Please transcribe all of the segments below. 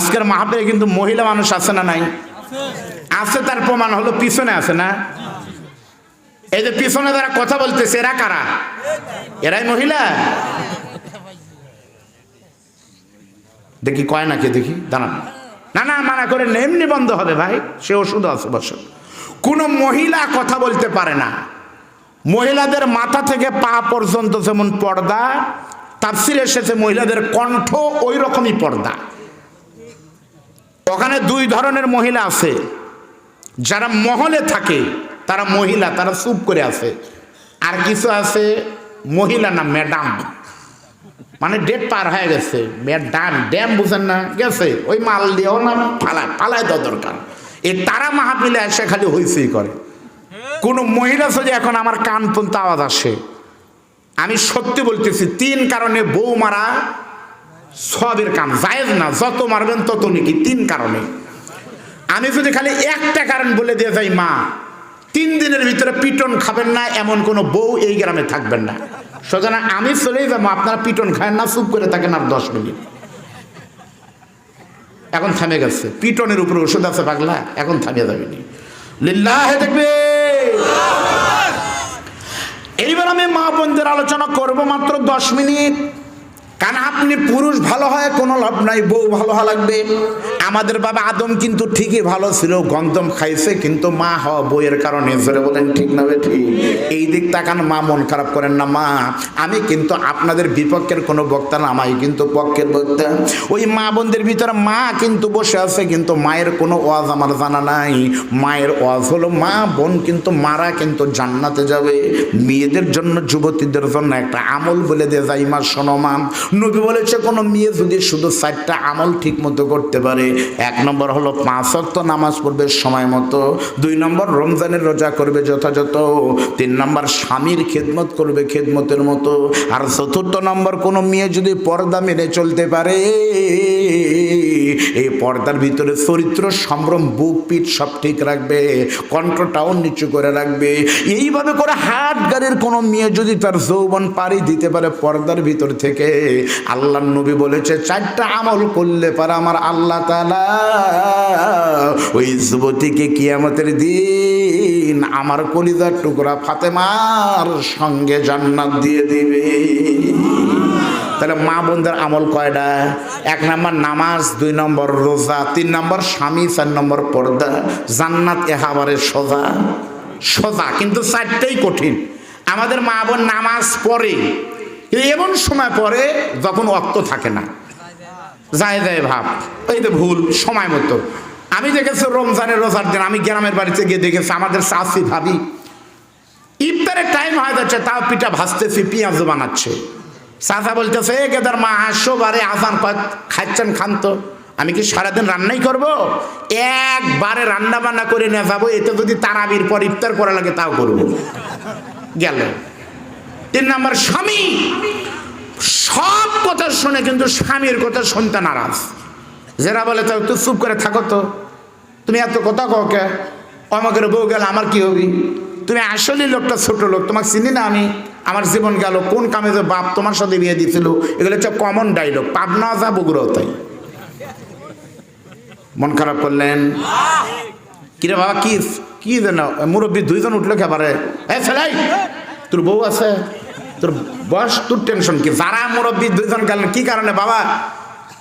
আজকের মাহাপেরে কিন্তু মহিলা মানুষ আছে না নাই? আছে তার প্রমাণ হলো পিছনে আছে না? এই যে পিছনে যারা কথা বলতেছে এরা কারা? এরাই মহিলা? দেখি কয় নাকি দেখি দাঁড়ান। না না মানা করে না, এমনি বন্ধ হবে ভাই সে ওষুধ আছে বসে। কোনো মহিলা কথা বলতে পারে না। মহিলাদের মাথা থেকে পা পর্যন্ত যেমন পর্দা তাফসির এসেছে মহিলাদের কণ্ঠ ওই রকমই পর্দা। ওখানে দুই ধরনের মহিলা আছে। যারা মহলে থাকে, তারা মহিলা, তারা চুপ করে আছে। আর কিছু আছে, মহিলা না ম্যাডাম মানে ডেট পার হয়ে গেছে। ম্যাডাম ড্যাম বুঝেন না, গেছে। ওই মাল দিয়েও না ফালায় ফালায় দেওয়া দরকার। এই তারা মাহাপিলে এসে খালি হইসই করে। কোনো মহিলা যদি এখন আমার কান পর্যন্ত আওয়াজ আসে, আমি সত্যি বলতেছি, তিন কারণে বউ মারা সবের কাম, জায়েজ না, যত মারবেন তত নাকি, তিন কারণে। আমি যদি খালি একটা কারণ বলে দিয়ে যাই, মা, তিন দিনের ভিতরে পিটন খাবেন না, এমন কোনো বউ এই গ্রামে থাকবেন না। সুতরাং আমি চলেই যাব, আপনারা পিটন খায় না, চুপ করে থাকেন আর দশ মিনিট। এখন থামে গেছে, পিটনের উপরে ওষুধ আছে পাগলা, এখন থামিয়ে যাবেনি লিল্লাহ দেখবে। এইবার আমি মা বোনদের আলোচনা করব মাত্র দশ মিনিট। কারণ আপনি পুরুষ ভালো হয়, কোনো লাভ নাই, বউ ভালো হওয়া লাগবে। আমাদের বাবা আদম কিন্তু ঠিকই ভালো ছিল, গন্ধম খাইছে, কিন্তু মা হওয়া বইয়ের কারণে, জোরে বলেন, ঠিক না ঠিক? এই দিক তাকান, মা মন খারাপ করেন না, মা। আমি কিন্তু আপনাদের বিপক্ষের কোনো বক্তা না আমি কিন্তু পক্ষের বক্তা। ওই মা বোনদের ভিতরে মা কিন্তু বসে আছে, কিন্তু মায়ের কোনো ওয়াজ আমার জানা নাই। মায়ের ওয়াজ হলো, মা বোন কিন্তু মারা কিন্তু জান্নাতে যাবে। মেয়েদের জন্য, যুবতীদের জন্য একটা আমল বলে দিয়ে যাই মা, শোনো মা। নবী বলেছে, কোনো মেয়ে যদি শুধু চারটা আমল ঠিক মতো করতে পারে, এক নম্বর হলো পাঁচ অক্ত নামাজ পড়বে সময় মতো, দুই নম্বর রমজানের রোজা করবে যথাযথ, তিন নম্বর স্বামীর খেদমত করবে খেদমতের মতো, আর চতুর্থ নম্বর কোনো মেয়ে যদি পর্দা মেনে চলতে পারে এই পর্দার ভিতরে চরিত্র, সম্ভ্রম, বুক, পিঠ সব ঠিক রাখবে, কণ্ঠটাও নিচু করে রাখবে। এইভাবে করে হাট গাড়ির কোনো মেয়ে যদি তার যৌবন পাড়ি দিতে পারে পর্দার ভিতর থেকে আল্লাহ নবী বলেছে, চারটা আমল করলে পারে আমার আল্লাহ ওই যুবতীকে কি কিয়ামতের দিন আমার কলিদার টুকরা ফাতেমার সঙ্গে জান্নাত দিয়ে দিবে। তাহলে মা বোনদের আমল কয়টা এক নম্বর নামাজ, দুই নম্বর রোজা, তিন নম্বর স্বামী, চার নম্বর পর্দা। জান্নাত এহাবারে সোজা। সোজা, কিন্তু চারটেই কঠিন। আমাদের মা বোন নামাজ পড়ে। এমন সময় পরে যখন অক্ত থাকে না। যায় যায় ভাব। এই তো ভুল, সময় মতো। আমি দেখেছি রমজানের রোজার দিন, আমি গ্রামের বাড়িতে গিয়ে দেখেছি, আমাদের চাষি ভাবি, ইফতারের টাইম হয়ে যাচ্ছে, তাও পিঠা ভাজতেছি, পেঁয়াজ বানাচ্ছে। চাচা বলতেছে, এ গেদার মা, আসো বারে আসান খাচ্ছেন খান তো আমি কি সারাদিন রান্নাই করব? একবারে রান্না বান্না করে নিয়ে যাব, এতে যদি তারাবির পর ইফতার করা লাগে তাও করব। গেল। তিন নম্বর, স্বামী। সব কথা শুনে কিন্তু স্বামীর কথা শুনতে নারাজ। যারা বলে তো তুই চুপ করে থাকো তো। তুমি এত কথা কে? আমাকে বউ গেল আমার কি হবি? তুমি আসলে লোকটা ছোট লোক, তোমাকে চিনি না আমি? আমার জীবন গেল, কোন কামে যে বাপ তোমার সাথে বিয়ে দিয়েছিল এগুলো হচ্ছে কমন ডাইলগ পাবনা যা, বগুড়াও তাই। মন খারাপ করলেন? কিরে বাবা, কি কি যেন, মুরব্বী দুইজন উঠল খেবারে এ ছেলাই তোর বউ আছে? তোর বয়স, তোর টেনশন কি? যারা মুরব্বী দুইজন গেলেন, কি কারণে বাবা?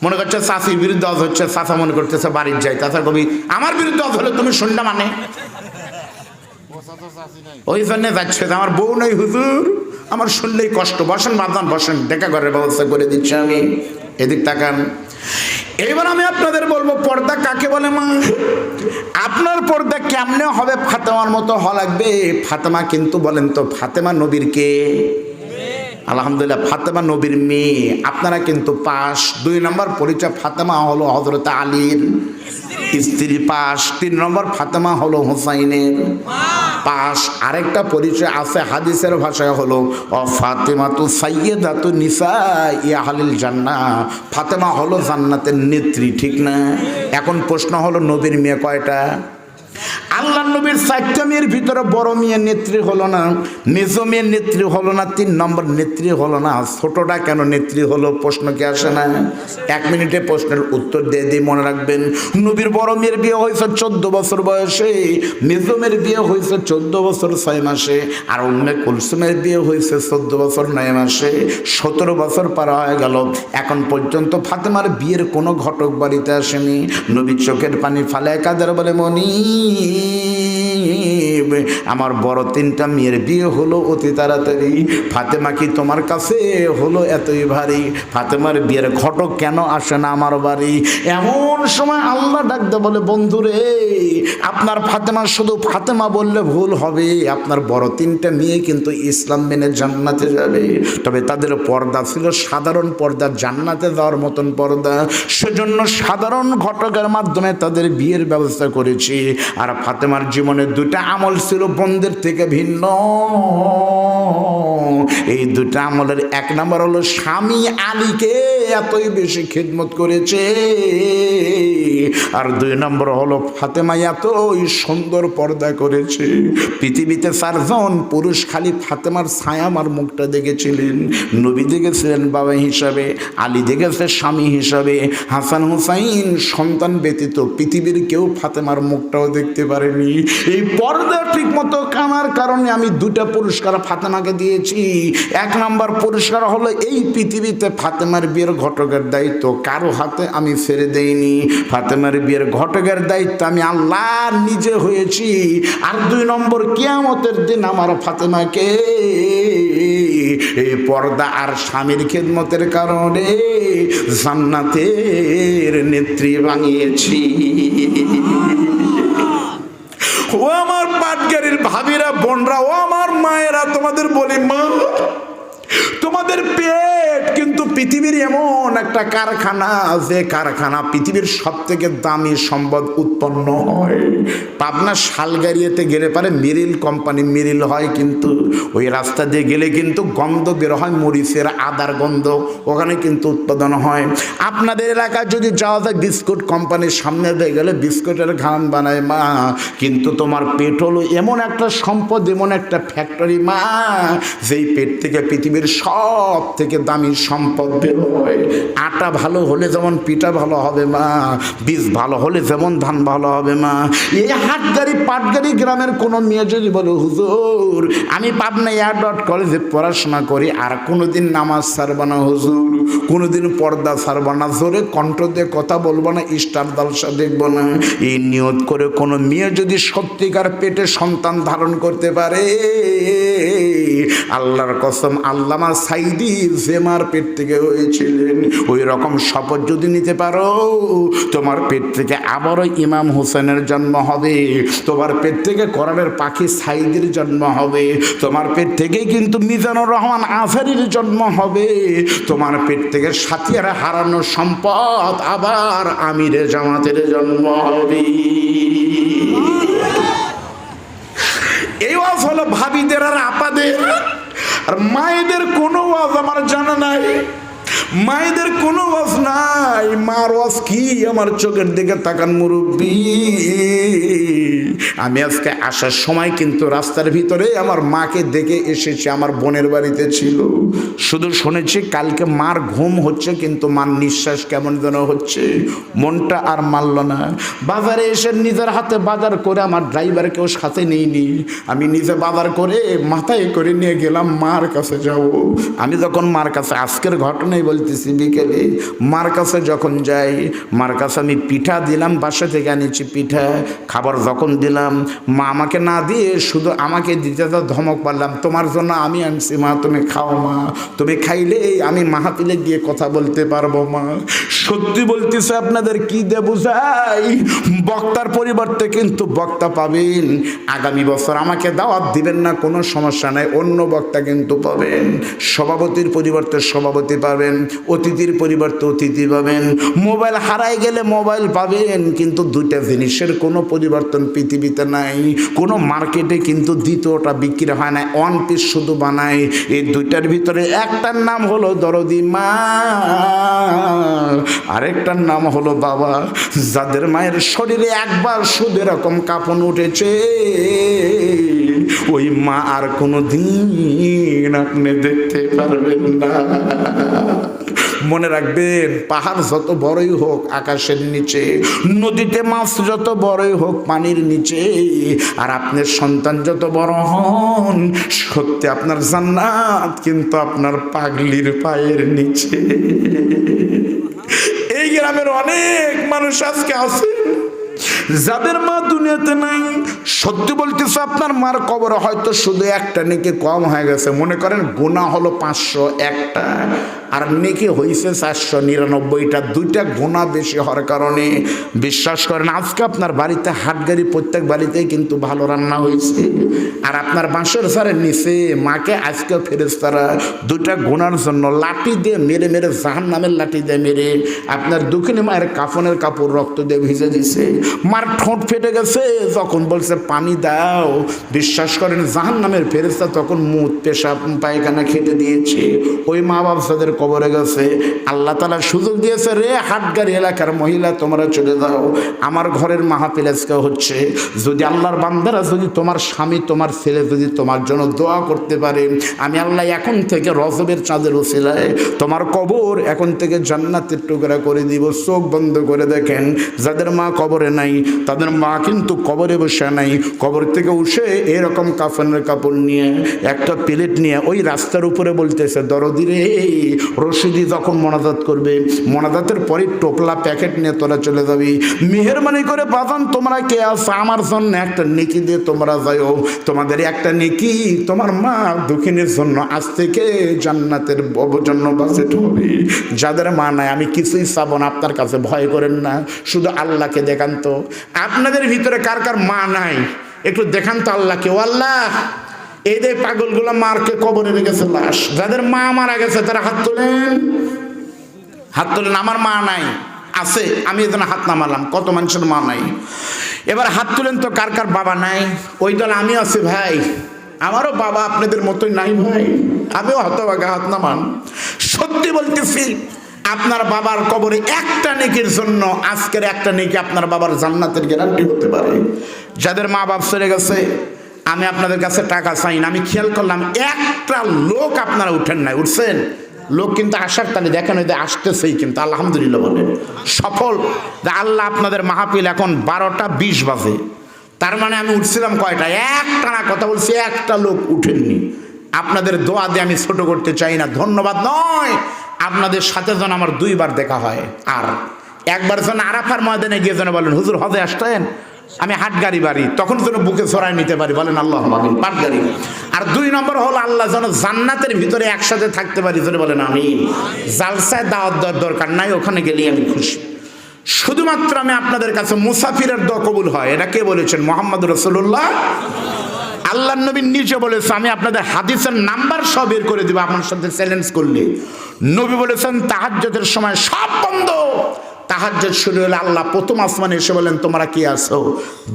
মনে করছে চাষির বিরুদ্ধে অজ হচ্ছে, চাষা মনে করতেছে, বাড়ির যাই। তাছাড়া কবি, আমার বিরুদ্ধে অজ হলে তুমি শুননা মানে? ওই জন্য যাচ্ছে আমার বউ নাই হুজুর। আমার শুনলেই কষ্ট। বসেন বাদান বসেন। দেখা করার ব্যবস্থা করে দিচ্ছি আমি। এদিক তাকান। এইবার আমি আপনাদের বলব, পর্দা কাকে বলে মা? আপনার পর্দা কেমনে হবে ফাতেমার মতো হওয়া লাগবে? ফাতেমা কিন্তু বলেন তো, ফাতেমা নবীর কে? আলহামদুলিল্লাহ, ফাতেমা নবীর মেয়ে। আপনারা কিন্তু পাশ, দুই নম্বর পরিচয় ফাতেমা হলো হজরত আলীর। স্ত্রী পাশ, তিন নম্বর ফাতেমা হলো হুসাইনের। পাশ, আরেকটা পরিচয় আছে হাদিসের ভাষায় হলো ও ফাতেমা তু সাইয়েদা তু নিসা ইয়াহালিল জান্না ফাতেমা হলো জান্নাতের নেত্রী, ঠিক না? এখন প্রশ্ন হলো নবীর মেয়ে কয়টা? আল্লাহ নবীর চারটা মেয়ের ভিতরে বড় মেয়ের নেত্রী হলো না, মেজো মেয়ের নেত্রী হলো না, তিন নম্বর নেত্রী হলো না, ছোটটা কেন নেত্রী হলো প্রশ্ন কি আসে না? এক মিনিটে প্রশ্নের উত্তর দিয়ে দিয়ে মনে রাখবেন, নবীর বড় মেয়ের বিয়ে হয়েছে চোদ্দ বছর বয়সে, মেজো মেয়ের বিয়ে হয়েছে চোদ্দ বছর ছয় মাসে, আর উম্মে কুলসুমের বিয়ে হয়েছে চোদ্দ বছর নয় মাসে, সতেরো বছর পার হয়ে গেল। এখন পর্যন্ত ফাতেমার বিয়ের কোনো ঘটক বাড়িতে আসেনি। নবীর চোখের পানি ফালে কাদের বলে মনি? الرحيم আমার বড় তিনটা মেয়ের বিয়ে হলো, অতি তাড়াতাড়ি। ফাতেমা কি তোমার কাছে হলো এতই ভারী? ফাতেমার বিয়ের ঘটক কেন আসে না আমার বাড়ি? এমন সময় আল্লাহ ডাকতে বলে, বন্ধুরে, আপনার ফাতেমা, শুধু ফাতেমা বললে ভুল হবে। আপনার বড় তিনটা মেয়ে কিন্তু ইসলাম মেনে জান্নাতে যাবে। তবে তাদের পর্দা ছিল সাধারণ পর্দা, জান্নাতে যাওয়ার মতন পর্দা। সেজন্য সাধারণ ঘটকের মাধ্যমে তাদের বিয়ের ব্যবস্থা করেছি। আর ফাতেমার জীবনে দুটা আমল ছিল বন্ধের থেকে ভিন্ন। এই দুটা আমলের এক নম্বর হলো স্বামী আলীকে এতই বেশি খেদমত করেছে আর দুই নম্বর হলো ফাতেমা এতই সুন্দর পর্দা করেছে। পৃথিবীতে চারজন পুরুষ খালি ফাতেমার ছায়ামার মুখটা দেখেছিলেন। নবী দেখেছিলেন বাবা হিসাবে, আলী দেখেছে স্বামী হিসাবে, হাসান হুসাইন সন্তান ব্যতীত পৃথিবীর কেউ ফাতেমার মুখটাও দেখতে পারেনি। এই পর্দা ঠিক মতো কামার কারণে আমি দুটা পুরস্কার ফাতেমাকে দিয়েছি। এক নাম্বার পুরস্কার হলো এই পৃথিবীতে ফাতেমার বিয়ের ঘটকের দায়িত্ব। কারও হাতে আমি ছেড়ে দেইনি। ফাতেমার বিয়ের ঘটকের দায়িত্ব আমি আল্লাহ নিজে হয়েছি। আর দুই নম্বর কিয়ামতের দিন আমার ফাতেমাকে এই পর্দা আর স্বামীর খেদমতের কারণে জান্নাতের নেত্রী বানিয়েছি। ও আমার পাটগাড়ির ভাবিরা, বোনরা, ও আমার মায়েরা, তোমাদের বলি মা, তোমাদের পেট কিন্তু পৃথিবীর এমন একটা কারখানা যে কারখানা পৃথিবীর সব থেকে দামি সম্পদ উৎপন্ন হয়। পাবনা শালগাড়িয়াতে গেলে পারে মেরিল কোম্পানি, মেরিল হয় কিন্তু ওই রাস্তা দিয়ে গেলে কিন্তু গন্ধ বের হয়, মরিচের আদার গন্ধ ওখানে কিন্তু উৎপাদন হয়। আপনাদের এলাকায় যদি যাওয়া যায়, বিস্কুট কোম্পানির সামনে দিয়ে গেলে বিস্কুটের ঘান বানায়, মা। কিন্তু তোমার পেট হলো এমন একটা সম্পদ, এমন একটা ফ্যাক্টরি মা, যেই পেট থেকে পৃথিবীর সব থেকে দামি সম্পদ বের হয় আটা ভালো হলে যেমন পিঠা ভালো হবে মা, বীজ ভালো হলে যেমন ধান ভালো হবে মা। এই হাটগাড়ি পাটগাড়ি গ্রামের কোনো মেয়ে যদি বলে, হুজুর, আমি পাবনা এয়ার ডট কলেজে পড়াশোনা করি, আর কোনোদিন নামাজ ছাড়বো না, হুজুর। কোনোদিন পর্দা ছাড়বো না, জোরে কণ্ঠ দিয়ে কথা বলব না, স্টার দালসা দেখব না। এই নিয়ত করে কোনো মেয়ে যদি সত্যিকার পেটে সন্তান ধারণ করতে পারে, আল্লাহর কসম, আল্লামা সাইদি জেমার পেট থেকে হয়েছিলেন। ওই রকম শপথ যদি নিতে পারো, তোমার পেট থেকে আবারও ইমাম হোসেনের জন্ম হবে। তোমার পেট থেকে কোরআনের পাখি সাইদির জন্ম হবে। তোমার পেট থেকেই কিন্তু মিজানুর রহমান আফারির জন্ম হবে। তোমার পেট থেকে সাথিয়ারা হারানো সম্পদ আবার আমিরে জামাতের জন্ম হবে। এই হলো ভাবিদের আর আপাদের। আর মায়েদের কোনো ওয়াজ আমার জানা নাই। মায়েদের কোনো ওয়াজ নাই। মার ওয়াজ কি? আমার চোখের দিকে তাকান মুরব্বী। আমি আজকে আসার সময় কিন্তু রাস্তার ভিতরে আমার মাকে দেখে এসেছি, আমার বোনের বাড়িতে ছিল। শুধু শুনেছি, কালকে মার ঘুম হচ্ছে কিন্তু মার নিঃশ্বাস কেমন যেন হচ্ছে। মনটা আর মানল না। বাজারে এসে নিজের হাতে বাজার করে আমার ড্রাইভারকেও সাথে নিইনি। আমি নিজে বাজার করে মাথায় করে নিয়ে গেলাম মার কাছে যাব। আমি যখন মার কাছে আজকের ঘটনাই বলতেছি, বিকেলে মার কাছে যখন যাই মার কাছে আমি পিঠা দিলাম, বাসা থেকে আনিছি পিঠা, খাবার যখন দিলাম, মা আমাকে না দিয়ে শুধু আমাকে দিতে তো ধমক পারলাম তোমার জন্য আমি আনছি মা, তুমি খাও মা, তুমি খাইলে আমি মাহাতিলে গিয়ে কথা বলতে পারব মা। সত্যি বলতেছে, আপনাদের কি দে বুঝাই? বক্তার পরিবর্তে কিন্তু বক্তা পাবেন, আগামী বছর আমাকে দাওয়াত দিবেন না, কোনো সমস্যা নাই, অন্য বক্তা কিন্তু পাবেন, সভাপতির পরিবর্তে সভাপতি পাবেন পাবেন, অতিথির পরিবর্তে অতিথি পাবেন। মোবাইল হারাই গেলে মোবাইল পাবেন, কিন্তু দুইটা জিনিসের কোনো পরিবর্তন পৃথিবীতে নাই। কোনো মার্কেটে কিন্তু দ্বিতীয়টা বিক্রি হয় না ওয়ান পিস শুধু বানায়। এই দুইটার ভিতরে একটার নাম হলো দরদি মা, আরেকটার নাম হলো বাবা। যাদের মায়ের শরীরে একবার শুধু এরকম কাপড় উঠেছে ওই মা আর কোনো দিন আপনি দেখতে পারবেন না। মনে রাখবেন, পাহাড় যত বড়ই হোক, আকাশের নিচে, নদীতে মাছ যত বড়ই হোক, পানির নিচে, আর আপনার সন্তান যত বড় হন, সত্যি আপনার জান্নাত কিন্তু আপনার পাগলির পায়ের নিচে। এই গ্রামের অনেক মানুষ আজকে আছে। যাদের মা দুনিয়াতে নাই, সত্যি বলতেছে, আপনার মার কবর হয়তো শুধু একটা নেকি কম হয়ে গেছে। মনে করেন গোনা হলো পাঁচশো একটা, আর নেকি হয়েছে চারশো নিরানব্বইটা। দুইটা গোনা বেশি হওয়ার কারণে, বিশ্বাস করেন, আজকে আপনার বাড়িতে হাট গাড়ি প্রত্যেক বাড়িতেই কিন্তু ভালো রান্না হয়েছে আর আপনার বাঁশের সারের নিচে মাকে আজকে ফেরেস তারা দুইটা গোনার জন্য লাঠি দিয়ে মেরে মেরে জাহান নামের লাঠি দিয়ে মেরে আপনার দুঃখিনী মায়ের কাফনের কাপড় রক্ত দিয়ে ভিজে দিছে। মার ঠোঁট ফেটে গেছে। যখন বলছে, পানি দাও। বিশ্বাস করেন জাহান নামের ফেরেস্তা তখন মুখ পেশাব, পায়খানা খেতে দিয়েছে। ওই মা বাপ যাদের কবরে গেছে। আল্লাহ তালা সুযোগ দিয়েছে, রে হাটগাড়ি এলাকার মহিলা, তোমরা চলে যাও। আমার ঘরের মাহাপিল আজকে হচ্ছে। যদি আল্লাহর বান্দারা যদি তোমার স্বামী, তোমার ছেলে যদি তোমার জন্য দোয়া করতে পারে, আমি আল্লাহ এখন থেকে রজবের চাঁদের ওসিলায় তোমার কবর এখন থেকে জান্নাতের টুকরা করে দিব। চোখ বন্ধ করে দেখেন, যাদের মা কবরে নাই তাদের মা কিন্তু কবরে বসে নাই। কবর থেকে উঠে এরকম কাফনের কাপড় নিয়ে, একটা প্লেট নিয়ে ওই রাস্তার উপরে বলতেছে, দরদি রে, রশিদি যখন মনাজাত করবে, মনাজাতের পরে টোপলা প্যাকেট নিয়ে তোরা চলে যাবি। মেহরবানি করে বাজান, তোমরা কে আছো? আমার জন্য একটা নেকি দিয়ে তোমরা যাও। তোমাদের একটা নেকি তোমার মা দক্ষিণের জন্য আজ থেকে জান্নাতের জন্য বাজেট হবে। যাদের মা নাই, আমি কিছুই চাবো না, আপনার কাছে ভয় করেন না। শুধু আল্লাহকে দেখান তো। আপনাদের ভিতরে কার কার মা নাই? একটু দেখান তো আল্লাহকে। ও আল্লাহ এই যে পাগলগুলো মারকে কবরে রেখেছে লাশ। যাদের মা মারা গেছে, তারা হাত তোলেন। হাত তোলেন, আমার মা নাই। আছে, আমি এখানে হাত নামালাম কত মানুষের মা নাই। এবার হাত তুলেন তো কার কার বাবা নাই? ওই দল আমি আছি ভাই। আমারও বাবা আপনাদের মতোই নাই ভাই। আমিও হতভাগা হাত নামান সত্যি বলতেছি আপনার বাবার কবরে একটা নেকির জন্য আজকের একটা নেকি আপনার বাবার জান্নাতের গ্যারান্টি হতে পারে। যাদের মা বাপ চলে গেছে, আমি আপনাদের কাছে টাকা চাই না, আমি খেয়াল করলাম একটা লোক আপনারা উঠেন নাই, উঠছেন? লোক কিন্তু আসার তালে দেখেন ওই আসতেছেই কিন্তু, আলহামদুলিল্লাহ বলেন। সফল। আল্লাহ আপনাদের মাহফিল এখন বারোটা বিশ বাজে। তার মানে আমি উঠছিলাম কয়টা? একটা না, কথা বলছি, একটা লোক উঠেননি। আপনাদের দোয়া দিয়ে আমি ছোট করতে চাই না, ধন্যবাদ নয়। আপনাদের সাথে যেন আমার দুইবার দেখা হয়। আর একবার যেন আরাফার ময়দানে গিয়ে যেন বলেন, হুজুর, হজে আসতেন আমি হাট গাড়ি বাড়ি, তখন যেন বুকে ছড়াই নিতে পারি, বলেন, আল্লাহ পাট গাড়ি আর দুই নম্বর হলো আল্লাহ যেন জান্নাতের ভিতরে একসাথে থাকতে পারি, যেন বলেন আমি জালসায় দাওয়াত দেওয়ার দরকার নাই, ওখানে গেলেই আমি খুশি। শুধুমাত্র আমি আপনাদের কাছে মুসাফিরের দোয়া কবুল হয়, এটা কে বলেছেন? মোহাম্মদ রসুল্লাহ আল্লাহ নবী নিজে বলেছে, আমি আপনাদের হাদিসের নাম্বার সব বের করে দিব, আপনার সাথে চ্যালেঞ্জ করলে। নবী বলেছেন তাহাজ্জতের সময় সব বন্ধ। তাহাজ্জত শুরু হলে আল্লাহ প্রথম আসমানে এসে বলেন, তোমরা কি আছো?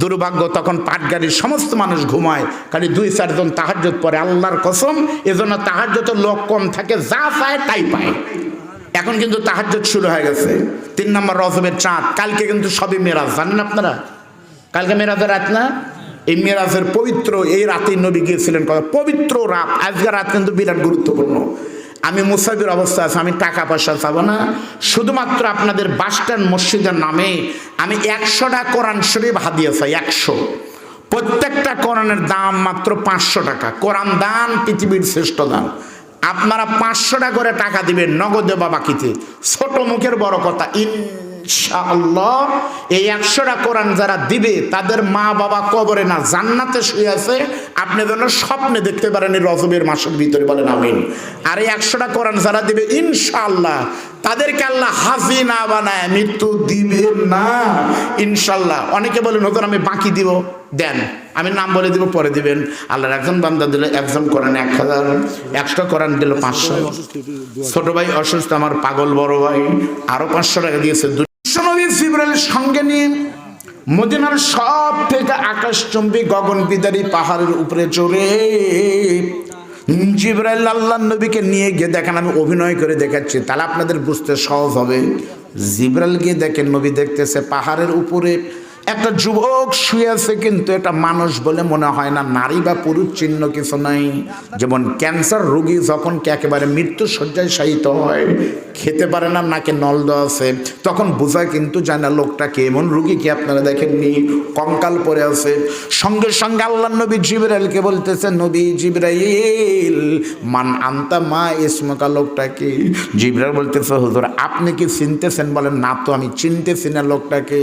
দুর্ভাগ্য, তখন পাটগাড়ির সমস্ত মানুষ ঘুমায়, খালি দুই চারজন তাহাজ্জত পরে আল্লাহর কসম, এজন্য তাহাজ্জতের লোক কম থাকে, যা পায় তাই পায়। এখন কিন্তু তাহাজ্জত শুরু হয়ে গেছে। তিন নম্বর রজবের চাঁদ, কালকে কিন্তু সবই মেরাজ, জানেন আপনারা? কালকে মেরাজের রাত না? এই মেরাজের পবিত্র এই রাতেই নবী গিয়েছিলেন কথা, পবিত্র রাত, আজকের রাত কিন্তু বিরাট গুরুত্বপূর্ণ। আমি মুসাফির অবস্থা আছে, আমি টাকা পয়সা চাবো না। শুধুমাত্র আপনাদের বাসস্ট্যান্ড মসজিদের নামে আমি একশোটা কোরআন শরীফ হাদিয়ে চাই একশো। প্রত্যেকটা কোরআনের দাম মাত্র পাঁচশো টাকা। কোরআন দান পৃথিবীর শ্রেষ্ঠ দান। আপনারা পাঁচশোটা করে টাকা দিবেন, নগদে বা বাকিতে। ছোট মুখের বড় কথা ইনশাআল্লাহ, এই একশোটা কোরআন যারা দিবে, তাদের মা বাবা কবরে না, জান্নাতে শুয়ে আছে, আপনি যেন স্বপ্নে দেখতে পারেন রজবের মাসের ভিতরে, বলেন আমিন। আর এই একশোটা কোরআন যারা দিবে, ইনশাআল্লাহ, তাদেরকে আল্লাহ হাজি না বানায়, মৃত্যু দিবেন না ইনশাল্লাহ অনেকে বলেন হতো আমি বাকি দিব। দেন, আমি নাম বলে দিব, পরে দিবেন। আল্লাহর একজন বান্দা দিলে একজন করেন এক হাজার, একশো করেন দিল পাঁচশো। ছোট ভাই অসুস্থ, আমার পাগল বড় ভাই, আরও পাঁচশো টাকা দিয়েছে। জিব্রাইল সঙ্গে নিয়ে মদিনার সব থেকে আকাশচম্বী গগন বিদারী পাহাড়ের উপরে চড়ে জিব্রাইল আল্লাহ নবীকে নিয়ে গিয়ে দেখেন, আমি অভিনয় করে দেখাচ্ছি, তাহলে আপনাদের বুঝতে সহজ হবে। জিব্রাইল গিয়ে দেখেন, নবী দেখতেছে পাহাড়ের উপরে একটা যুবক শুয়ে আছে কিন্তু এটা মানুষ বলে মনে হয় না। নারী বা পুরুষ চিহ্ন কিছু নাই। যেমন ক্যান্সার রোগী যখন একেবারে মৃত্যু শয্যায় শায়িত হয়, খেতে পারে না, নাকে নল দেওয়া আছে, তখন বোঝায় কিন্তু যায় না লোকটা কে। এমন রুগী কি আপনারা দেখেননি? কঙ্কাল পরে আছে। সঙ্গে সঙ্গে আল্লাহ নবী জিবরাইলকে বলতেছে, নবী জিবরাইল, মান আন্তা মা ইসমকা লোকটাকে জিবরাইল বলতেছে, হুজুর, আপনি কি চিনতেছেন? বলেন, না তো, আমি চিনতেছি না লোকটাকে।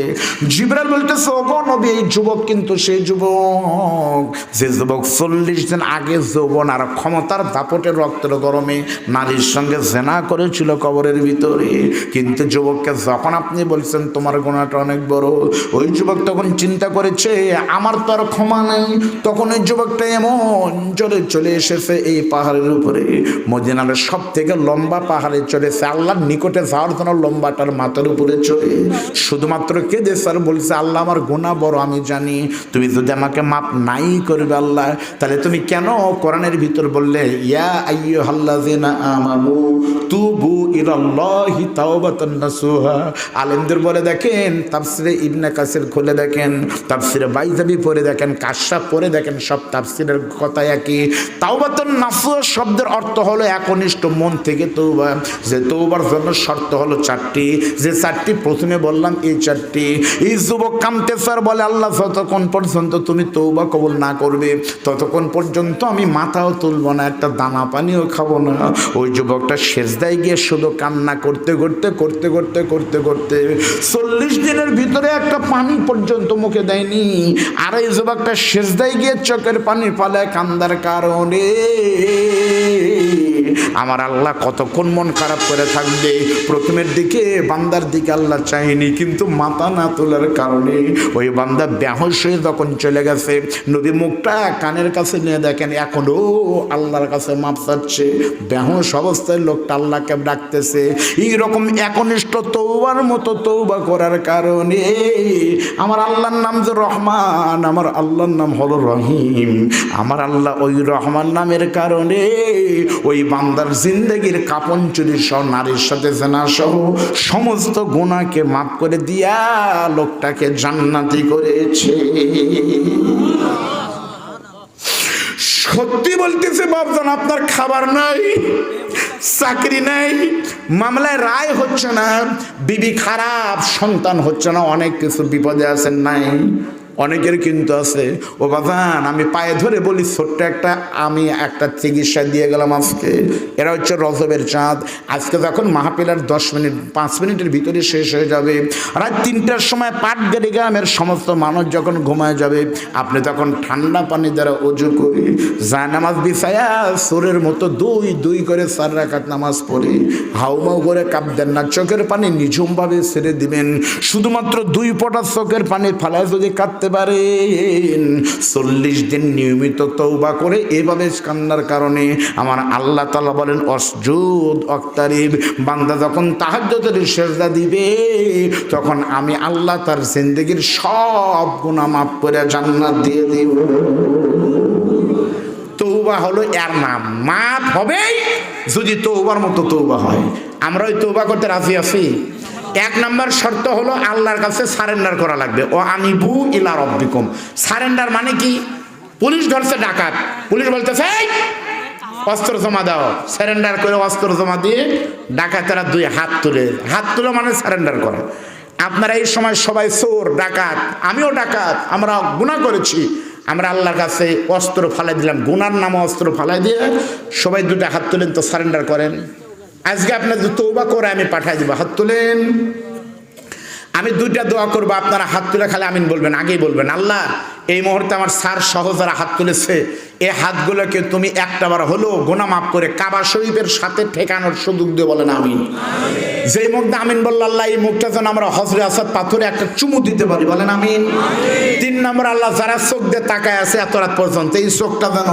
জিবরাইল বলতেছে, ওগো নবী, এই যুবক কিন্তু সেই যুবক। যে যুবক চল্লিশ দিন আগে যৌবন আর ক্ষমতার দাপটে রক্তের গরমে নারীর সঙ্গে জেনা করেছিল কবরের ভিতরে। কিন্তু যুবককে যখন আপনি বলছেন, তোমার গোনাটা অনেক বড়। ওই যুবক তখন চিন্তা করেছে, আমার তো আর ক্ষমা নেই। তখন ওই যুবকটা এমন চলে চলে এসেছে এই পাহাড়ের উপরে। মদিনার সব থেকে লম্বা পাহাড়ে চলেছে আল্লাহর নিকটে যাওয়ার জন্য লম্বাটার মাথার উপরে চলে শুধুমাত্র কেঁদে স্যার বলছে, আল্লাহ আমার গোনা বড়, আমি জানি। তুমি যদি আমাকে মাপ নাই করবে আল্লাহ, তাহলে তুমি কেন কোরআনের ভিতর বললে, ইয়া আইয়ু হাল্লাযিনা আমানু তুবু ইলাল্লাহি তাওবাতান নাসুহা আলেমদের বলে দেখেন, তাফসিরে ইবনে কাসির খুলে দেখেন, তাফসিরে বাইজাবি পড়ে দেখেন, কাশাফ পড়ে দেখেন, সব তাফসিরের কথা একই। তাওবাতান নাসুহা শব্দের অর্থ হলো একনিষ্ঠ মন থেকে তৌবা যে তৌবার জন্য শর্ত হলো চারটি। যে চারটি প্রথমে বললাম, এই চারটি। এই যুবক কামতে স্যার বলে, আল্লাহ যতক্ষণ পর্যন্ত তুমি তৌবা কবুল না করবে, ততক্ষণ পর্যন্ত আমি মাথাও তুলব না, একটা দানা পানিও খাব না। ওই যুবকটা সেজদায় গিয়ে শুধু কান্না করতে করতে করতে করতে করতে করতে চল্লিশ দিনের ভিতরে একটা পানি পর্যন্ত মুখে দেয়নি। আর এই যুবকটা সেজদায় গিয়ে চোখের পানি পালায় কান্দার কারণে। আমার আল্লাহ কতক্ষণ মন খারাপ করে থাকবে? প্রথমের দিকে, বান্দার দিকে আল্লাহ চাইনি কিন্তু মাথা না তোলার কারণে। ওই বান্দা বেহস হয়ে যখন চলে গেছে নদী মুখটা কানের কাছে নিয়ে দেখেন, এখনও আল্লাহর কাছে মাপ চাচ্ছে। বেহস অবস্থায় লোকটা আল্লাহকে ডাকতেছে, এইরকম একনিষ্ঠ তৌবার মতো তৌবা করার কারণে আমার আল্লাহর নাম যে রহমান, আমার আল্লাহর নাম হলো রহিম। আমার আল্লাহ ওই রহমান নামের কারণে ওই বান্দার জিন্দগির কাপন চুরি সহ, নারীর সাথে জেনা সহ, সমস্ত গুণাকে মাফ করে দিয়া লোকটাকে জান্নাতি করেছে। সত্যি বলতেছে, বাপজান, আপনার খাবার নাই, চাকরি নাই, মামলায় রায় হচ্ছে না, বিবি খারাপ, সন্তান হচ্ছে না, অনেক কিছু বিপদে আছেন নাই। অনেকের কিন্তু আছে, ও বাবান আমি পায়ে ধরে বলি, ছোট্ট একটা, আমি একটা চিকিৎসা দিয়ে গেলাম আজকে। এরা হচ্ছে রজবের চাঁদ। আজকে যখন মাহাপিলার দশ মিনিট, পাঁচ মিনিটের ভিতরে শেষ হয়ে যাবে, রাত তিনটার সময় পাটগাড়ি গ্রামের সমস্ত মানুষ যখন ঘুমায় যাবে, আপনি তখন ঠান্ডা পানি দ্বারা অজু করে জায়নামাজ বিছায়া সোরের মতো দুই দুই করে চার রাখাত নামাজ পড়ে হাউমাউ করে কাঁপদেন না। চোখের পানি নিঝুমভাবে ছেড়ে দিবেন। শুধুমাত্র দুই পটা চোখের পানি ফালায় যদি কাঁদতে পারেন। চল্লিশ দিন নিয়মিত তৌবা করে এভাবে কান্নার কারণে আমার আল্লাহ তালা বলেন, অসজুদ অক্তারিব, বান্দা যখন তাহাজ্যতের সেজদা দিবে, তখন আমি আল্লাহ তার জিন্দগির সব গুণা মাফ করে জান্নাত দিয়ে দিব। তৌবা হলো এর নাম। মাপ হবেই যদি তৌবার মতো তৌবা হয়। আমরা ওই তৌবা করতে রাজি আছি? এক নম্বর শর্ত হলো আল্লাহর কাছে সারেন্ডার করা লাগবে। ও আনিবু ইলা রব্বিকুম। সারেন্ডার মানে কি? পুলিশ ধরছে ডাকাত। পুলিশ বলতেছে "এই, অস্ত্র জমা দাও। সারেন্ডার করে অস্ত্র জমা দিয়ে ডাকাতেরা দুই হাত তুলে। হাত তুলে মানে সারেন্ডার করা। আপনারা এই সময় সবাই চোর ডাকাত। আমিও ডাকাত। আমরা গুণা করেছি। আমরা আল্লাহর কাছে অস্ত্র ফালাই দিলাম। গুনার নামে অস্ত্র ফালাই দিয়ে সবাই দুটো হাত তুলেন তো সারেন্ডার করেন। আজকে আপনাদের তৌবা করে আমি পাঠাই দিব। হাত তুলেন। আমি দুইটা দোয়া করব, আপনারা হাত তুলে খালি আমিন বলবেন, আগেই বলবেন। আল্লাহ, এই মুহূর্তে আমার স্যার সহ যারা হাত তুলেছে এই হাতগুলোকে তুমি একটাবার হলো গোনা মাফ করে কাবা শরীফের সাথে ঠেকানোর সুযোগ দিয়ে বলেন আমিন। যেই মুখটা আমিন বলল, আল্লাহ, এই মুখটা যেন আমরা হজরে আসাদ পাথরে একটা চুমু দিতে পারি, বলেন আমিন। তিন নম্বর, আল্লাহ, যারা চোখ দিয়ে তাকায় আছে এত রাত পর্যন্ত, এই চোখটা যেন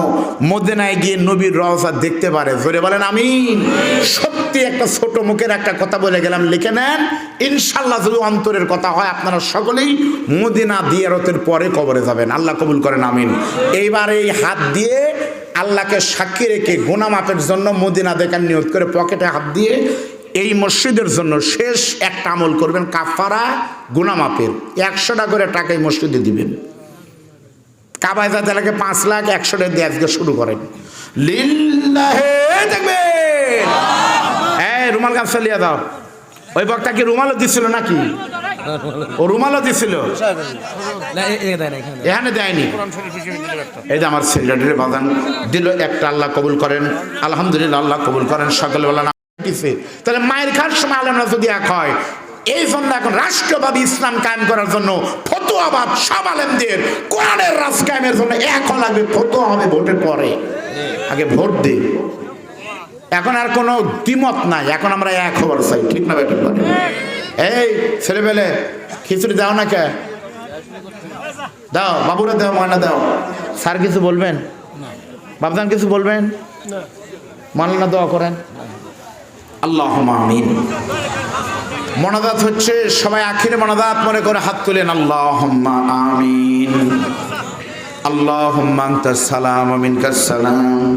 মদিনায় গিয়ে নবীর রওজা দেখতে পারে। জোরে বলেন আমিন। সত্যি একটা ছোট মুখের একটা কথা বলে গেলাম, লিখে নেন ইনশাল্লাহ যদি অন্তরের কথা হয়, আপনারা সকলেই মদিনা দিয়ারতের পরে কবরে যাবেন। আল্লাহ কবুল করেন, আমিন। এইবার এই হাত দিয়ে আল্লাহকে সাক্ষী রেখে গোনা মাপের জন্য মদিনা দেখার নিয়োগ করে পকেটে হাত দিয়ে এই মসজিদের জন্য শেষ একটা আমল করবেন, কাফারা গুনা মাপের একশোটা করে টাকা এই মসজিদে দিবেন। কাবায় যাতে লাগে পাঁচ লাখ একশো টাকা দিয়ে আজকে শুরু করেন। লিল্লাহে দেখবে এই, রুমাল গাছ চালিয়ে দাও। ওই বক্তা কি রুমালও দিছিল নাকি? ও রুমালও দিছিল? এখানে দেয়নি। এই যে আমার সেক্রেটারি বাদান দিল একটা আল্লাহ কবুল করেন। আলহামদুলিল্লাহ আল্লাহ কবুল করেন সকালবেলা না তাহলে মায়ের খার সময় আলমরা যদি এক হয় এই জন্য এখন রাষ্ট্রবাদী ইসলাম কায়েম করার জন্য ফতোয়াবাদ সব আলেমদের কোরআনের রাজ কায়েমের জন্য এখন লাগবে ফতোয়া হবে ভোটের পরে। আগে ভোট দে। এখন আর কোনো দ্বিমত নাই। এখন আমরা এক হবার চাই ঠিক না বেটার পরে এই ছেলেবেলে খিচুড়ি দাও না কে? দাও বাবুরা দাও ময়না দাও। স্যার কিছু বলবেন? বাবদান কিছু বলবেন? মাননা দোয়া করেন। আল্লাহ আমিন। মনাদাত হচ্ছে সবাই আখিরে মনাদাত মনে করে হাত তুলেন। আল্লাহ আমিন। আল্লাহ সালাম মিনকা সালাম।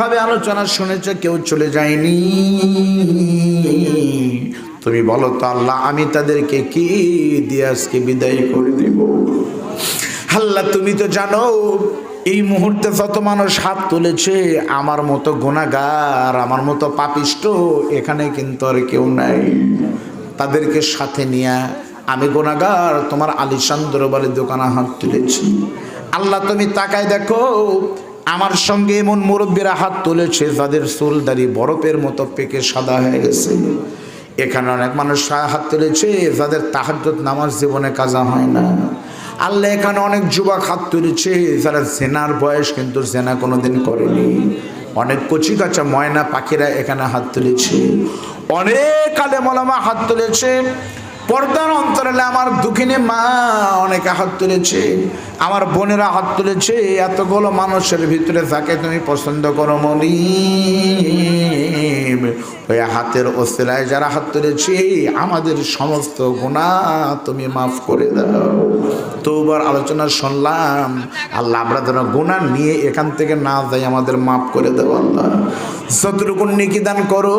ভাবে আলোচনা শুনেছে, কেউ চলে যায়নি। তুমি বলো তো আল্লাহ, আমি তাদেরকে কি দিয়ে আজকে বিদায় করে দিব? আল্লাহ, তুমি তো জানো, এই মুহূর্তে যত মানুষ হাত তুলেছে, আমার মতো গুণাগার আমার মতো পাপিষ্ট, এখানে কিন্তু আর কেউ নাই। তাদেরকে সাথে নিয়ে আমি গুণাগার তোমার আলিশান দরবারের দোকানে হাত তুলেছি। আল্লাহ, তুমি তাকায় দেখো আমার সঙ্গে এমন মুরব্বীরা হাত তুলেছে যাদের চুল দাড়ি বরফের মতো পেকে সাদা হয়ে গেছে। এখানে অনেক মানুষ হাত তুলেছে যাদের তাহাজ্জত নামাজ জীবনে কাজা হয় না। আল্লাহ এখানে অনেক যুবক হাত তুলেছে যারা জেনার বয়স কিন্তু জেনা কোনোদিন করেনি। অনেক কচি কাঁচা ময়না পাখিরা এখানে হাত তুলেছে। অনেক আলে মলামা হাত তুলেছে। পর্দার অন্তরালে আমার দুঃখিনী মা অনেকে হাত তুলেছে, আমার বোনেরা হাত তুলেছে, এতগুলো মানুষের ভিতরে যাকে তুমি পছন্দ করো মনি ওই হাতের ওসিলায় যারা হাত তুলেছে, আমাদের সমস্ত গুণা তুমি মাফ করে দাও। তোবার আলোচনা শুনলাম, আল্লাহ আমরা যেন গুণা নিয়ে এখান থেকে না যাই, আমাদের মাফ করে দাও আল্লাহ। যতটুকু নেকি দান করো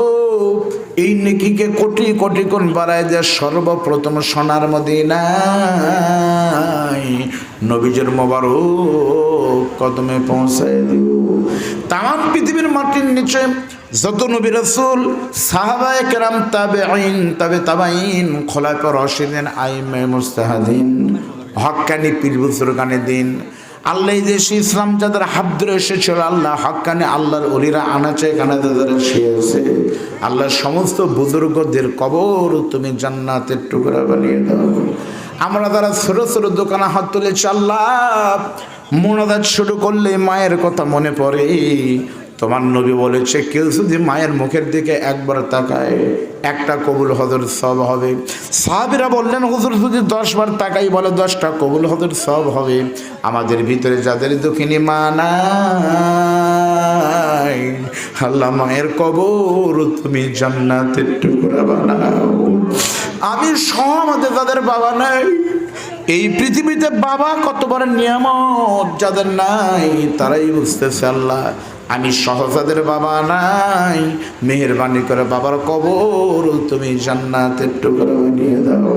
এই নেকিকে কোটি কোটি কোন বাড়ায় দেয় সর্বপ্রথম সোনার মদিনায় নবীজের মোবারক কদমে পৌঁছায় দিও। তাম পৃথিবীর মাটির নিচে যত নবী রসুল, সাহাবায়ে কেরাম তাবে আইন তবে তাবাইন খোলায় পর রশিদিন, আইমে মুস্তাহাদিন হক্কানি পীর বুজুর্গানে দিন আল্লাহ দেশে ইসলাম যাদের হাত ধরে এসেছিল, আল্লাহ হক্কানে আল্লাহর অলিরা আনাচে কানাতে যারা শুয়েছে, আল্লাহর সমস্ত বুজুর্গদের কবর তুমি জান্নাতের টুকরা বানিয়ে দাও। আমরা যারা ছোট ছোট দোকানে হাত তুলেছি, আল্লাহ মনোদাত শুরু করলে মায়ের কথা মনে পড়ে। তোমার নবী বলেছে, কেউ যদি মায়ের মুখের দিকে একবার তাকায় একটা কবুল হজর সব হবে। সাহাবিরা বললেন, হুজুর যদি দশ বার তাকাই বলে, দশটা কবুল হজর সব হবে। আমাদের ভিতরে যাদের দুঃখিনী মা নাই আল্লাহ মায়ের কবর তুমি জান্নাতের টুকরা বানাও। আমি সহ আমাদের যাদের বাবা নাই, এই পৃথিবীতে বাবা কত বড় নিয়ামত যাদের নাই, তারাই বুঝতেছে আল্লাহ আমি সহজাদের বাবা নাই। মেহরবানি করে বাবার কবর তুমি জান্নাতের টুকরো বানিয়ে দাও।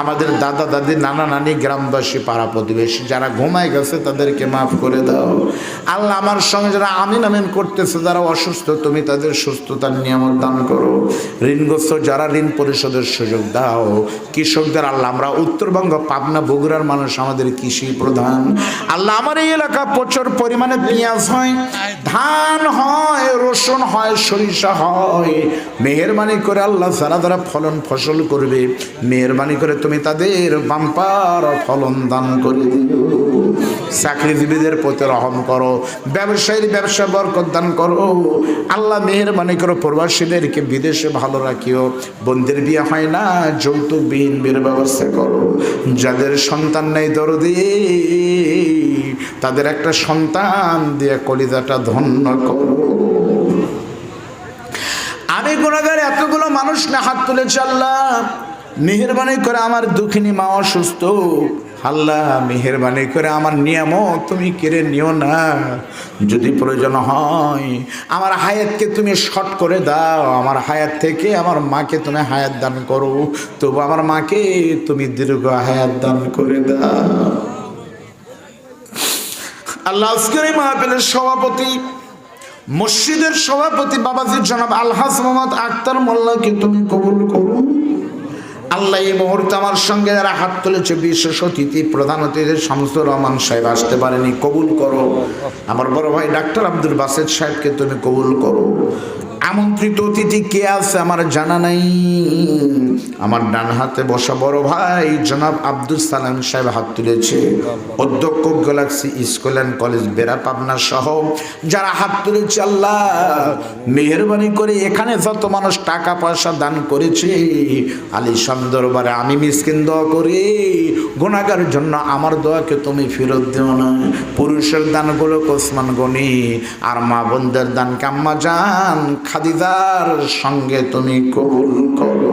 আমাদের দাদা, দাদি, নানা, নানি, গ্রামবাসী, পাড়া প্রতিবেশী যারা ঘুমায় গেছে তাদেরকে মাফ করে দাও। আল্লাহ আমার সঙ্গে যারা আমিন আমিন করতেছে, যারা অসুস্থ, তুমি তাদের সুস্থতার নিয়ামত দান করো। ঋণগ্রস্ত যারা ঋণ পরিশোধের সুযোগ দাও, কৃষকদের আল্লাহ, আমরা উত্তরবঙ্গ, পাবনা, বগুড়ার মানুষ আমাদের কৃষি প্রধান। আল্লাহ আমার এই এলাকা প্রচুর পরিমাণে পেঁয়াজ হয়, ধান হয়, রসুন হয়, সরিষা হয়। মেহরবানি করে আল্লাহ সারা যারা ফলন ফসল করবে, মেহরবানি করে তুমি তাদের বাম্পার ফলন দান করে দিও। চাকরিজীবীদের প্রতি রহম করো, ব্যবসায়ীর ব্যবসা বরকত দান করো। আল্লাহ মেহরবানি করো, প্রবাসীদেরকে বিদেশে ভালো রাখিও। বন্ধের বিয়ে হয় না, যৌতুকবিহীন বিয়ের ব্যবস্থা করো। যাদের সন্তান নেই দরদি, তাদের একটা সন্তান দিয়ে কলিজাটা ধন্য করো। আমি গুণাগার, এতগুলো মানুষ না হাত তুলে আল্লাহ। মেহরবানি করে আমার দুঃখিনী মা অসুস্থ। আল্লাহ, মেহরবানি করে আমার নিয়ামত তুমি কেড়ে নিও না। যদি প্রয়োজন হয়, আমার হায়াতকে তুমি শর্ট করে দাও। আমার হায়াত থেকে আমার মাকে তুমি হায়াত দান করো। তবু আমার মাকে তুমি দীর্ঘ হায়াত দান করে দাও। আল্লাহ, আজকের সভাপতি, মসজিদের সভাপতি বাবাজির জনাব আলহাস মোহাম্মদ আক্তার মোল্লাকে তুমি কবুল করো। আল্লাহ এই মুহূর্তে আমার সঙ্গে যারা হাত তুলেছে, বিশেষ অতিথি, প্রধান অতিথি, সমস্ত রহমান সাহেব আসতে পারেনি, কবুল করো। আমার বড় ভাই ডাক্তার আব্দুল বাসেদ সাহেবকে তুমি কবুল করো। আমন্ত্রিত অতিথি কে আছে আমার জানা নাই? আমার ডান হাতে বসা বড় ভাই জনাব আব্দুল সালাম সাহেব হাত তুলেছে। অধ্যক্ষ গ্যালাক্সি স্কুল অ্যান্ড কলেজ বেড়া পাবনা সহ যারা হাত তুলেছে, আল্লাহ মেহরবানি করে এখানে যত মানুষ টাকা পয়সা দান করেছে, আলী দরবারে আমি মিসকিন দোয়া করি। গুণাগার জন্য আমার দোয়াকে তুমি ফেরত দিও না। পুরুষের দানগুলো কোসমান গনি আর মা বোনদের দান কাম্মা যান খাদিদার সঙ্গে তুমি কবুল করো।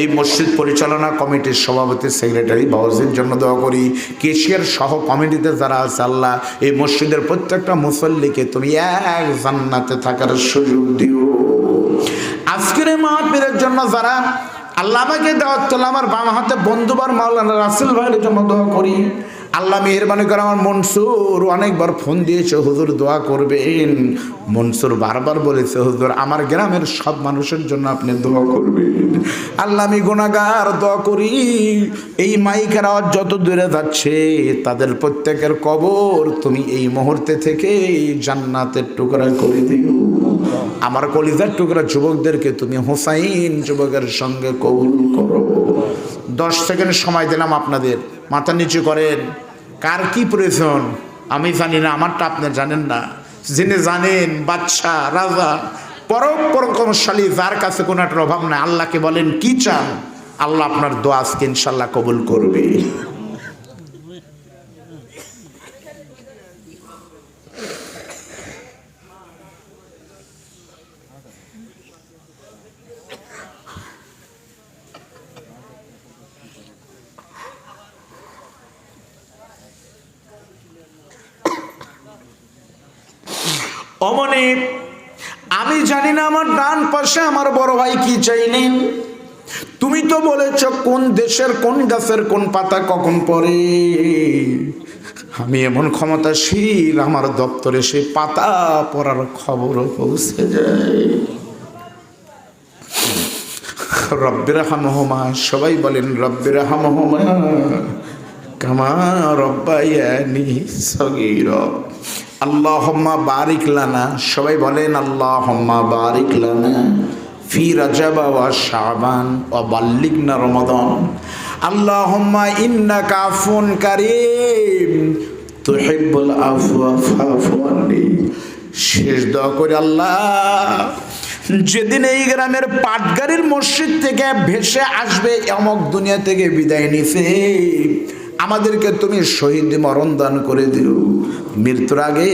এই মসজিদ পরিচালনা কমিটির সভাপতি সেক্রেটারি বাউজির জন্য দোয়া করি। কেশিয়ার সহ কমিটিতে যারা আছে, আল্লাহ এই মসজিদের প্রত্যেকটা মুসল্লিকে তুমি এক জান্নাতে থাকার সুযোগ দিও। আজকের মাহফিলের জন্য যারা আল্লাহ আমাকে দেওয়ার তোলা, আমার বাম হাতে বন্ধুবার মাওলানা রাসেল ভাইয়ের জন্য দোয়া করি। আল্লাহ মেহরবানি করে আমার মনসুর অনেকবার ফোন দিয়েছে, হুজুর দোয়া করবেন। মনসুর বারবার বলেছে, হুজুর, আমার গ্রামের সব মানুষের জন্য আপনি দোয়া করবেন। আল্লাহ, আমি গুণাগার দোয়া করি। এই মাইকের আওয়াজ যত দূরে যাচ্ছে, তাদের প্রত্যেকের কবর তুমি এই মুহূর্তে থেকে জান্নাতের টুকরা করে দিও। আমার কলিজার টুকরা যুবকদেরকে তুমি হোসাইন যুবকের সঙ্গে কবুল করো। দশ সেকেন্ড সময় দিলাম আপনাদের। মাথা নিচু করেন। কার কি প্রয়োজন? আমি জানি না, আমারটা আপনি জানেন না। যিনি জানেন বাচ্চা রাজা, পরম পরকমশালী যার কাছে কোনো একটা অভাব নাই, আল্লাহকে বলেন, কি চান? আল্লাহ আপনার দোয়াজকে ইনশাল্লাহ কবুল করবে। অমনে আমি জানি না আমার ডান পাশে আমার বড় ভাই কি চাইলেন তুমি তো বলেছ, কোন দেশের, কোন গাছের, কোন পাতা কখন পড়ে? আমি এমন ক্ষমতাশীল, আমার দপ্তরে সে পাতা পড়ার খবরও পৌঁছে যায়। রব্বির হামহমা সবাই বলেন রব্বির হামহমা কামা রব্বায়ানি সগীর আল্লাহম্মা বারিক লানা। সবাই বলেন, আল্লাহম্মা বারিক লানা ফি রাজাব ওয়া শাবান ওয়া বাল্লিগনা রমাদান। আল্লাহম্মা ইন্নাকা আফুন কারীম। তুহিব্বুল আফওয়া ফাফু আননি। শেষ দোয়া করে, আল্লাহ, যেদিন এই গ্রামের পাটগাড়ির মসজিদ থেকে ভেসে আসবে অমক দুনিয়া থেকে বিদায় নিছে। আমাদেরকে তুমি শহীদ মরণ দান করে দিও। মৃত্যুর আগে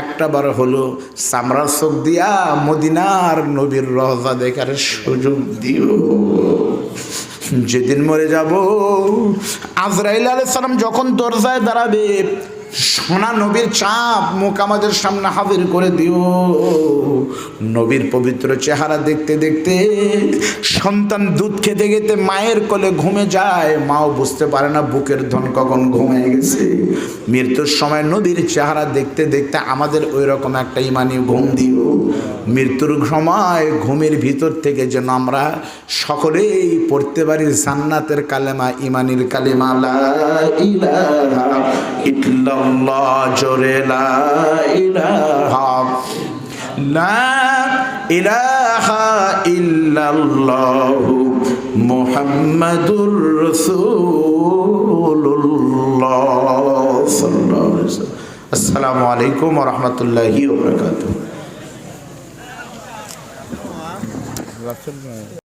একটা বার হলো সামরা চোখ দিয়া মদিনার নবীর রহজা দেখার সুযোগ দিও। যেদিন মরে যাব, আজরাইল আলাইসালাম যখন দরজায় দাঁড়াবে সোনা নবীর চাপ মুখ আমাদের সামনে হাবির করে দিও। নবীর পবিত্র চেহারা দেখতে দেখতে সন্তান দুধ খেতে খেতে মায়ের কোলে ঘুমে যায়। মাও বুঝতে পারে না বুকের ধন কখন ঘুমিয়ে গেছে। মৃত্যুর সময় নদীর চেহারা দেখতে দেখতে আমাদের ওই রকম একটা ইমানি ঘুম দিও। মৃত্যুর সময় ঘুমের ভিতর থেকে যেন আমরা সকলেই পড়তে পারি জান্নাতের কালেমা ইমানির কালেমা। আসসালামু আলাইকুম রাহমাতুল্লাহি বারাকাতুহু ভাবছেন